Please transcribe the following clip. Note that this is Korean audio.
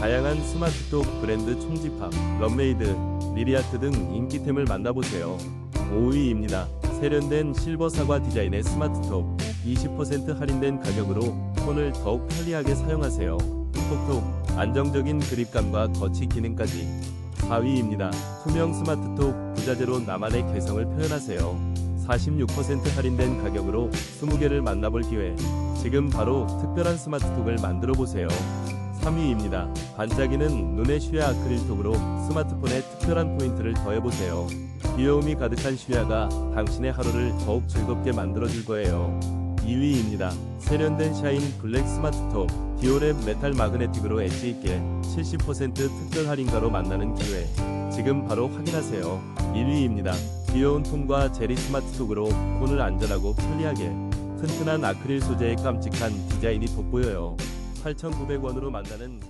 다양한 스마트톡 브랜드 총집합, 럼메이드, 리리아트 등 인기템을 만나보세요. 5위입니다. 세련된 실버 사과 디자인의 스마트톡 20% 할인된 가격으로 폰을 더욱 편리하게 사용하세요. 톡톡 안정적인 그립감과 거치 기능까지 4위입니다. 투명 스마트톡 부자재로 나만의 개성을 표현하세요. 46% 할인된 가격으로 20개를 만나볼 기회. 지금 바로 특별한 스마트톡을 만들어 보세요. 3위입니다. 반짝이는 눈의 쉬야 아크릴톡으로 스마트폰에 특별한 포인트를 더해보세요. 귀여움이 가득한 쉬야가 당신의 하루를 더욱 즐겁게 만들어줄 거예요. 2위입니다. 세련된 샤인 블랙 스마트톡 디오랩 메탈 마그네틱으로 엣지 있게 70% 특별 할인가로 만나는 기회. 지금 바로 확인하세요. 1위입니다. 귀여운 톤과 제리 스마트톡으로 폰을 안전하고 편리하게 튼튼한 아크릴 소재의 깜찍한 디자인이 돋보여요. 8,900원으로 만나는